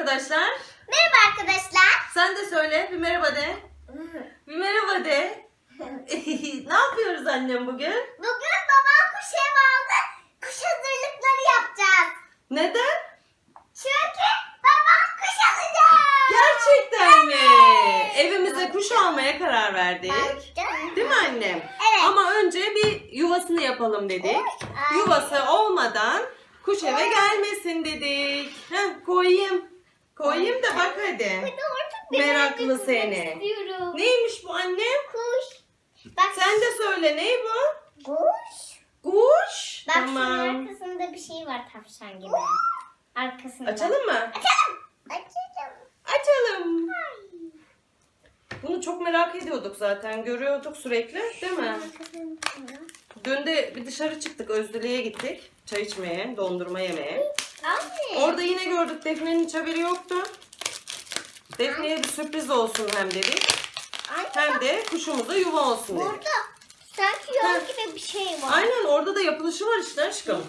arkadaşlar. Merhaba arkadaşlar. Sen de söyle. Bir merhaba de. Bir merhaba de. ne yapıyoruz annem bugün? Bugün babam kuş ev aldı. Kuş hazırlıkları yapacağız. Neden? Çünkü babam kuş alacak. Gerçekten mi? Evimize kuş almaya karar verdik. Değil mi annem? Evet. Ama önce bir yuvasını yapalım dedik. Yuvası olmadan kuş eve gelmesin dedik. Heh, koyayım. Koyayım da bak hadi. Burada artık Meraklı seni. istiyorum. Neymiş bu annem? Kuş. Bak. Sen de söyle ne bu? Kuş. Kuş. Bak şunun tamam. arkasında bir şey var tavşan gibi. Arkasında. Açalım mı? Açalım. Açalım. Açalım. Bunu çok merak ediyorduk zaten. Görüyorduk sürekli değil mi? Dün de bir dışarı çıktık. Özdülü'ye gittik. Çay içmeye, dondurma yemeye. Orada yine gördük. Defne'nin hiç haberi yoktu. Defne'ye bir sürpriz olsun hem dedik. Anne Hem de kuşumuza yuva olsun dedik. burada sanki yol gibi bir şey var. Aynen orada da yapılışı var işte aşkım.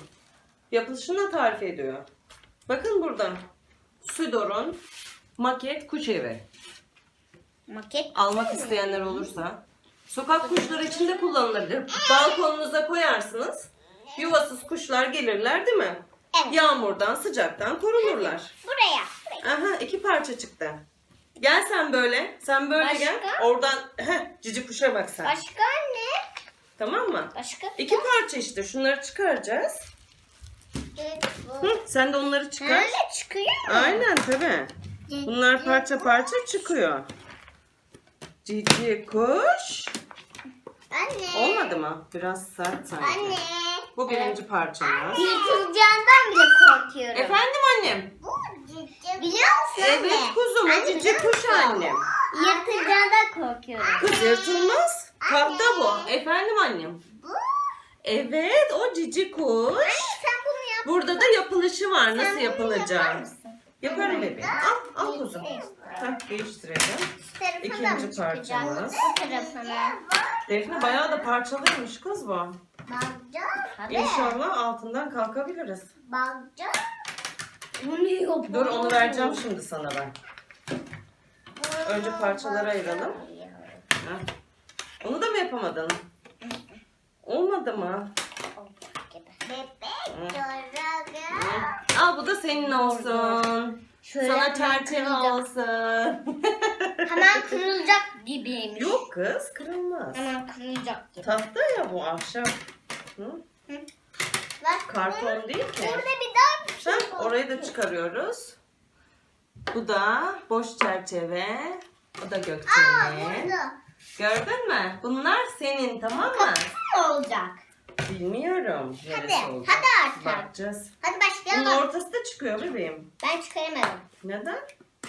Yapılışını da tarif ediyor. Bakın burada. Südor'un maket kuş evi. Maket. Almak isteyenler olursa. Sokak kuşları için de kullanılabilir. Balkonunuza koyarsınız. Yuvasız kuşlar gelirler değil mi? Evet. Yağmurdan, sıcaktan korunurlar. Buraya. Buraya. Aha iki parça çıktı. Gel sen böyle. Sen böyle Başka? gel. Oradan heh, cici kuşa bak sen. Başka ne? Tamam mı? Başka? İki parça işte. Şunları çıkaracağız. Evet, bu. Hı, sen de onları çıkar. Öyle çıkıyor mu? Aynen tabii. Bunlar parça parça çıkıyor. Cici kuş. Anne. Olmadı mı? Biraz sert sanki. Anne. Bu birinci parçamız. Yırtılacağından korkuyorum. Efendim annem? Bu cici. Biliyor musun Evet anne? kuzum o Anne, cici biliyor kuş musun? annem. Yırtılacağından korkuyorum. Kız yırtılmaz. Tahta bu. Efendim annem? Bu. Evet o cici kuş. Anne sen bunu yap. Burada da yapılışı var. Sen Nasıl mısın? Yaparım bebeğim. Al, al kuzum. Heh, değiştirelim. İkinci parçamız. Bu. Defne bayağı da parçalıymış kız bu. Balca. İnşallah altından kalkabiliriz. Balca. Bu ne yapıyor? Dur onu vereceğim şimdi sana ben. Önce parçalara ayıralım. Heh. Onu da mı yapamadın? Olmadı mı? Bebek Hı. Al bu da senin olsun. Şöyle Sana çerçeve kırılacak. olsun. Hemen kırılacak gibiymiş. Yok kız kırılmaz. Hemen kırılacak gibi. Tahta ya bu ahşap. Hı? Bak, Karton değil ki. Burada bir daha bir şey orayı da çıkarıyoruz. Bu da boş çerçeve. Bu da Aa Gökçe'nin. burada. Gördün mü? Bunlar senin tamam mı? Ne olacak? Bilmiyorum. Neresi Hadi, olacak. hadi artık. Bakacağız. Hadi Bunun başlayalım. ortası da çıkıyor bebeğim. Ben çıkaramadım. Neden?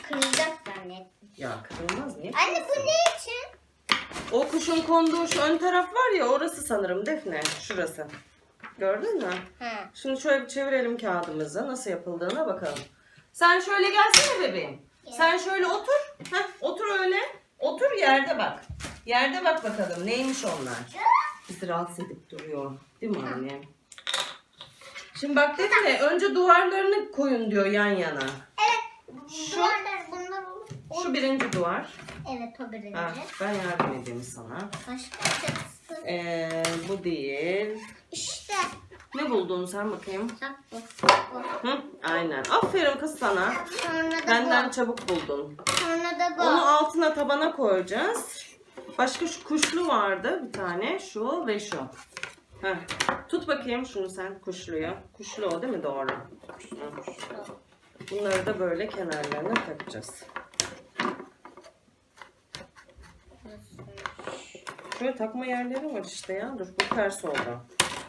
Kırılacak zannettim. Ya kırılmaz niye? Anne bu ne için? O kuşun konduğu şu ön taraf var ya orası sanırım Defne. Şurası. Gördün mü? Ha. Şimdi şöyle bir çevirelim kağıdımızı. Nasıl yapıldığına bakalım. Sen şöyle gelsene bebeğim. Sen şöyle otur. Heh, otur öyle. Otur yerde bak. Yerde bak bakalım neymiş onlar. Bizi rahatsız edip duruyor. Değil mi anne? Şimdi bak Defne önce duvarlarını koyun diyor yan yana. Evet. Şu- Duvarlar bunlar olur. Şu birinci duvar. Evet o birinci. Ha, ben yardım edeyim sana. Başka çatısı. Ee, bu değil. İşte. Ne buldun sen bakayım? Bak bu. bu. Hı, aynen. Aferin kız sana. Sonra da Benden bu. çabuk buldun. Sonra da bu. Onu altına tabana koyacağız. Başka şu kuşlu vardı bir tane. Şu ve şu. Heh. Tut bakayım şunu sen kuşluyu. Kuşlu o değil mi? Doğru. Hı. Bunları da böyle kenarlarına takacağız. Şöyle takma yerleri var işte ya. Dur bu ters oldu.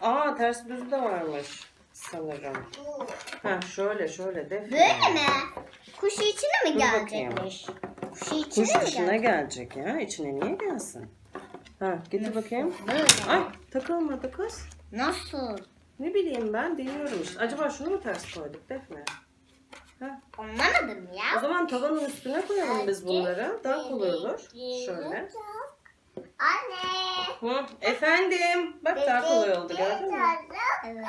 Aa ters düz de varmış sanırım. Ha şöyle şöyle de. Böyle mi? Kuş içine mi Dur gelecekmiş? Kuş içine Kuş mi dışına gelecek? gelecek ya. İçine niye gelsin? Ha getir bakayım. Böyle. Ay takılmadı kız. Nasıl? Ne bileyim ben deniyorum işte. Acaba şunu mu ters koyduk Defne? Ha. Anlamadım O ya. zaman tavanın üstüne koyalım biz bunları. Daha kolay olur. Şöyle. Anne. Hı. Efendim. Bak daha kolay oldu gördün mü? Evet.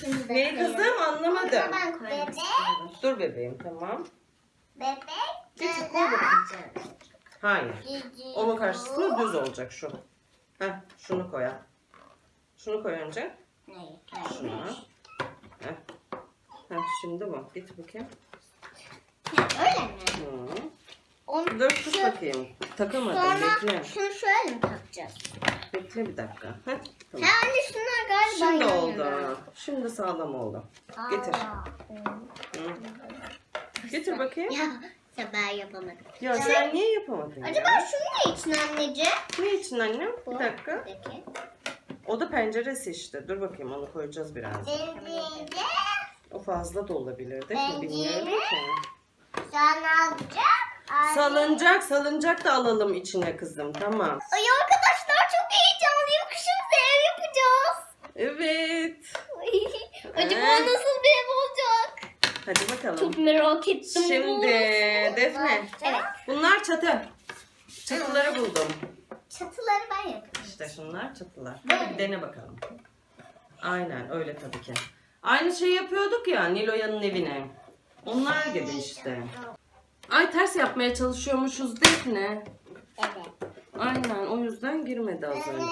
şunu da Ne kızım anlamadım. Bunu ben koymak Bebek. istiyorum. Dur bebeğim tamam. Bebek. Dede, koy bakayım. Hayır. Onun karşısında düz olacak şu. Heh, şunu koy. al. Şunu koy önce. Neyi? Şunu. Heh. Heh, şimdi bu. Git bakayım. Öyle mi? Hı. Onu Dur tut bakayım. Takamadım. Sonra Bekle. şunu şöyle mi takacağız? Bekle bir dakika. Heh, tamam. Ha anne şunlar galiba Şimdi yan oldu. yana. Şimdi sağlam oldu. Getir. Aa, Hı. Getir bakayım. Ya ben yapamadım. Ya sen niye yapamadın Acaba ya? şunu ne için anneciğim? Ne için annem? Bir dakika. Peki. O da penceresi işte. Dur bakayım onu koyacağız biraz. Bence O fazla da olabilir değil mi? Bilmiyorum ki. sen alacak. Salıncak, salıncak da alalım içine kızım. Tamam. Ay arkadaşlar çok heyecanlıyım. Kışımıza ev yapacağız. Evet. Ay, Acaba Ee? nasıl bir ev olacak? Hadi bakalım. Çok merak ettim. Şimdi Defne. Evet. Bunlar çatı. Çatıları buldum. Çatıları ben yapacağım. İşte şunlar çatılar. Hadi bir dene bakalım. Aynen öyle tabii ki. Aynı şey yapıyorduk ya Nilo'yanın evine. Onlar gibi işte. Ay ters yapmaya çalışıyormuşuz Defne. Evet. Aynen o yüzden girmedi az Ben önce.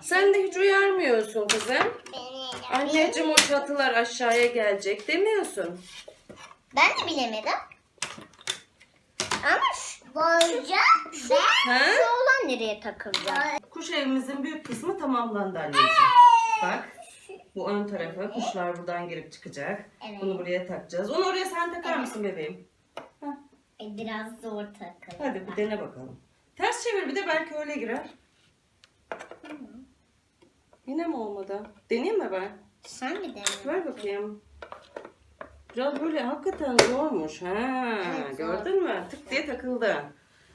Sen de hiç uyarmıyorsun kızım. Ben Anneciğim o çatılar aşağıya gelecek demiyorsun. Ben de bilemedim. Ama şu, Ha? şu olan nereye takılacak? Kuş evimizin büyük kısmı tamamlandı anneciğim. Bak bu ön tarafı kuşlar buradan girip çıkacak. Evet. Bunu buraya takacağız. Onu oraya sen takar mısın bebeğim? Ay, biraz zor takılıyor. Hadi bir dene bakalım. Ters çevir bir de belki öyle girer. Yine mi olmadı? Deneyeyim mi ben? Sen bir dene. Ver bakayım. Biraz böyle hakikaten zormuş. Ha, Evet, zor. gördün mü? Tık diye takıldı.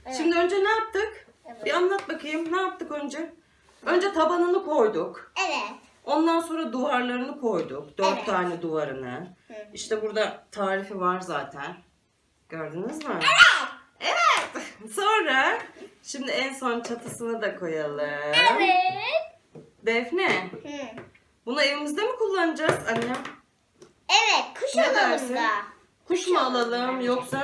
Evet. Şimdi önce ne yaptık? Evet. Bir anlat bakayım. Ne yaptık önce? Önce tabanını koyduk. Evet. Ondan sonra duvarlarını koyduk. Dört Evet. tane duvarını. Hı. İşte burada tarifi var zaten. Gördünüz mü? Evet. Sonra şimdi en son çatısını da koyalım. Evet. Defne, Hı. bunu evimizde mi kullanacağız annem? Evet. Kuş Ne alalım dersin? da. Kuş mu alalım yoksa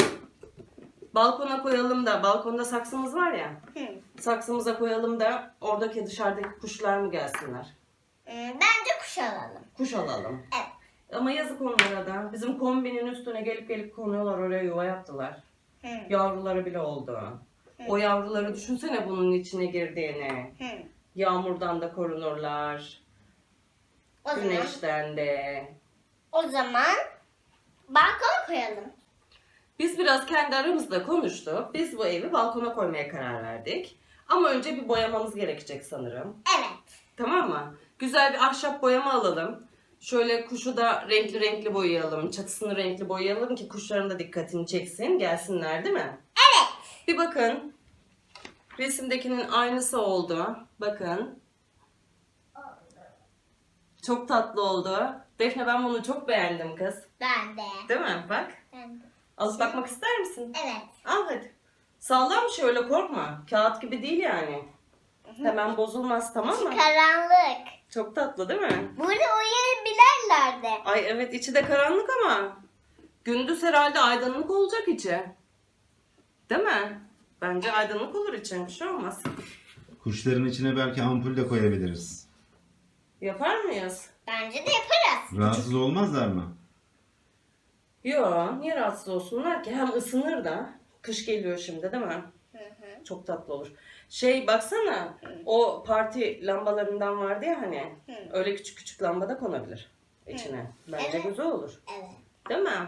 balkona koyalım da balkonda saksımız var ya. Hı. Saksımıza koyalım da oradaki dışarıdaki kuşlar mı gelsinler? Hı, Bence kuş alalım. Kuş alalım. Evet. Ama yazık onlara da. Bizim kombinin üstüne gelip gelip konuyorlar oraya yuva yaptılar. Hı. Yavruları bile oldu. O yavruları düşünsene bunun içine girdiğini. Hı. Yağmurdan da korunurlar. O zaman, Güneşten de. o zaman balkona koyalım. Biz biraz kendi aramızda konuştuk. Biz bu evi balkona koymaya karar verdik. Ama önce bir boyamamız gerekecek sanırım. Evet. Tamam mı? Güzel bir ahşap boyama alalım. Şöyle kuşu da renkli renkli boyayalım. Çatısını renkli boyayalım ki kuşların da dikkatini çeksin. Gelsinler değil mi? Evet. Bir bakın. Resimdekinin aynısı oldu. Bakın. Çok tatlı oldu. Defne ben bunu çok beğendim kız. Ben de. Değil mi? Bak. Ben de. Alıp bakmak ister misin? Evet. Al hadi. Sağlam şöyle korkma. Kağıt gibi değil yani. Hemen bozulmaz tamam mı? Karanlık. Çok tatlı değil mi? Burada uyuyabilirler de. Ay evet içi de karanlık ama gündüz herhalde aydınlık olacak içi. Değil mi? Bence aydınlık olur içi. Bir şey olmaz. Kuşların içine belki ampul de koyabiliriz. Yapar mıyız? Bence de yaparız. Rahatsız olmazlar mı? Yo, niye rahatsız olsunlar ki? Hem ısınır da. Kış geliyor şimdi değil mi? Hı hı. Çok tatlı olur. Şey baksana o parti lambalarından vardı ya hani. Hı. Öyle küçük küçük lamba da konabilir içine. Bence Evet. güzel olur. Evet. Değil mi?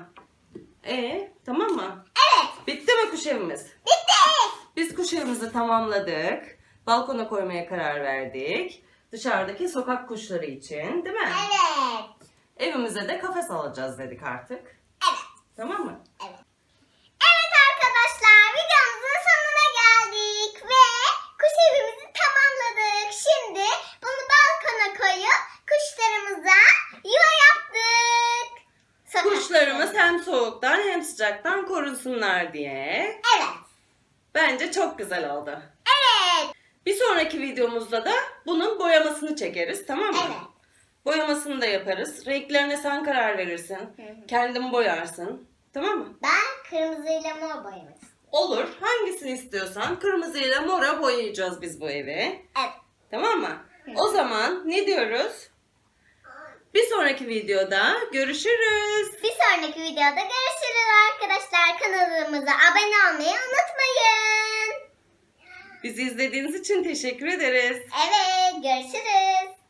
Ee, tamam mı? Evet. Bitti mi kuş evimiz? Bitti. Biz kuş evimizi tamamladık. Balkona koymaya karar verdik. Dışarıdaki sokak kuşları için, değil mi? Evet. Evimize de kafes alacağız dedik artık. Evet. Tamam mı? Evet. Evet arkadaşlar videomuzun sonuna geldik ve kuş evimizi tamamladık. Şimdi bunu balkona koyup kuşlarımıza yuva yaptık. Sokak Kuşlarımız hem soğuktan hem sıcaktan korunsunlar diye. Evet. Bence çok güzel oldu. Evet. Bir sonraki videomuzda da bunun boyamasını çekeriz tamam mı? Evet. Boyamasını da yaparız. Renklerine sen karar verirsin. Kendin boyarsın. Tamam mı? Ben kırmızıyla mor boyamak istiyorum. Olur. Hangisini istiyorsan kırmızıyla mora boyayacağız biz bu evi. Evet. Tamam mı? O zaman ne diyoruz? Bir sonraki videoda görüşürüz. Bir sonraki videoda görüşürüz arkadaşlar. Kanalımıza abone olmayı unutmayın. Bizi izlediğiniz için teşekkür ederiz. Evet görüşürüz.